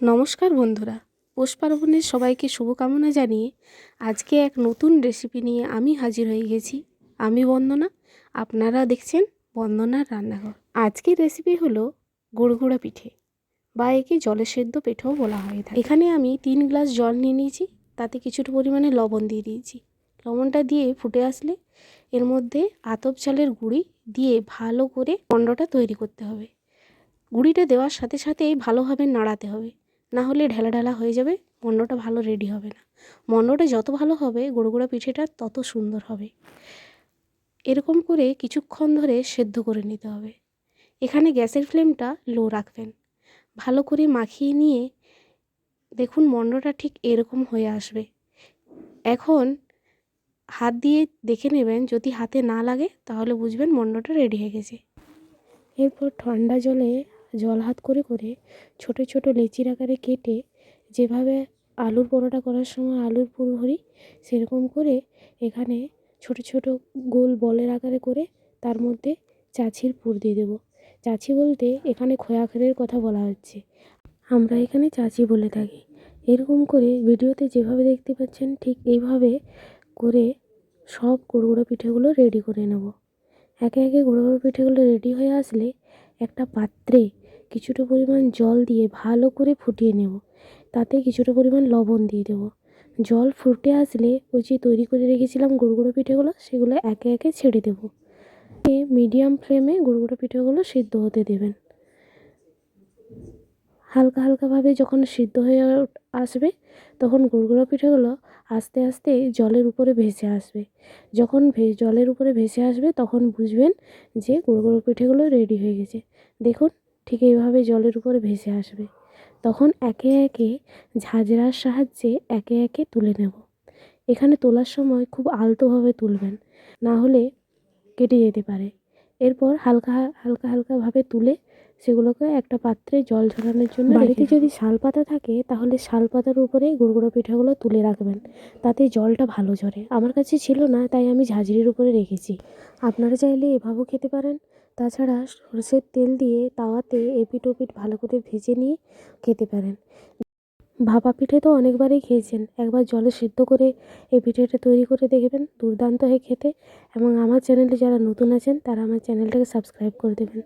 নমস্কার বন্ধুরা। পৌষ পার্বণের সবাইকে শুভকামনা জানিয়ে আজকে এক নতুন রেসিপি নিয়ে আমি হাজির হয়ে গেছি। আমি বন্দনা, আপনারা দেখছেন বন্দনার রান্নাঘর। আজকের রেসিপি হলো গুড়গুড়া পিঠে বা একে জলে সেদ্ধ পিঠেও বলা হয়ে থাকে। এখানে আমি তিন গ্লাস জল নিয়ে নিয়েছি, তাতে কিছুটা পরিমাণে লবণ দিয়ে দিয়েছি। লবণটা দিয়ে ফুটে আসলে এর মধ্যে আতপ চালের গুঁড়ি দিয়ে ভালো করে পণ্ডটা তৈরি করতে হবে। গুঁড়িটা দেওয়ার সাথে সাথেই ভালোভাবে নাড়াতে হবে। না হলে ঢেলা ঢেলা হয়ে যাবে মণ্ডটা ভালো রেডি হবে না। মণ্ডটা যত ভালো হবে, গুঁড়ো পিঠেটা তত সুন্দর হবে। এরকম করে কিছুক্ষণ ধরে সেদ্ধ করে নিতে হবে। এখানে গ্যাসের ফ্লেমটা লো রাখবেন। ভালো করে মাখিয়ে নিয়ে দেখুন মণ্ডটা ঠিক এরকম হয়ে আসবে। এখন হাত দিয়ে দেখে নেবেন, যদি হাতে না লাগে তাহলে বুঝবেন মণ্ডটা রেডি হয়ে গেছে। এরপর ঠান্ডা জলে জল হাত করে করে ছোট ছোট লেচির আকারে কেটে যেভাবে আলুর পরোটা করার সময় আলুর পুর ভরি সেরকম করে এখানে ছোট ছোট গোল বলের আকারে করে তার মধ্যে চাছির পুর দিয়ে দেবো। চাছি বলতে এখানে খোয়াখেরের কথা বলা হচ্ছে। আমরা এখানে চাচি বলে থাকি। এরকম করে ভিডিওতে যেভাবে দেখতে পাচ্ছেন ঠিক এইভাবে করে সব গুঁড়ো পিঠেগুলো রেডি করে নেব। একে একে গুঁড়ো পিঠেগুলো রেডি হয়ে আসলে একটা পাত্রে কিছুটা পরিমাণ জল দিয়ে ভালো করে ফুটিয়ে নেব। তাতে কিছুটা পরিমাণ লবণ দিয়ে দেবো। জল ফুটে আসলে ওই যে তৈরি করে রেখেছিলাম গুঁড়ো পিঠেগুলো, সেগুলো একে একে ছেড়ে দেবো। মিডিয়াম ফ্লেমে গুঁড়ো পিঠেগুলো সিদ্ধ হতে দেবেন। হালকা হালকাভাবে যখন সিদ্ধ হয়ে আসবে, তখন গুঁড়ো পিঠেগুলো আস্তে আস্তে জলের উপরে ভেসে আসবে। যখন জলের উপরে ভেসে আসবে, তখন বুঝবেন যে গুঁড়ো পিঠেগুলো রেডি হয়ে গেছে। দেখুন ঠিক এইভাবে জলের উপরে ভেসে আসবে। তখন একে একে ঝাঁঝরার সাহায্যে একে একে তুলে নেব। এখানে তোলার সময় খুব আলতোভাবে তুলবেন না হলে কেটে যেতে পারে। এরপর হালকা হালকা হালকাভাবে তুলে সেগুলোকে একটা পাত্রে জল ঝরানোর জন্য বাড়িতে যদি শাল পাতা থাকে তাহলে শাল পাতার উপরে গুঁড়ো পিঠাগুলো তুলে রাখবেন। তাতে জলটা ভালো ঝরে। আমার কাছে ছিল না তাই আমি ঝাঁঝরির উপরে রেখেছি। আপনারা চাইলে এভাবেও খেতে পারেন। তাছাড়া সরষের তেল দিয়ে তাওয়াতে এপিট ওপিট ভালো করে ভেজে নিয়ে খেতে পারেন। ভাপা পিঠে তো অনেকবারই খেয়েছেন। একবার জলে সেদ্ধ করে এই পিঠেটা তৈরি করে দেখবেন, দুর্দান্ত হয়ে খেতে। এবং আমার চ্যানেলে যারা নতুন আছেন, তারা আমার চ্যানেলটাকে সাবস্ক্রাইব করে দেবেন।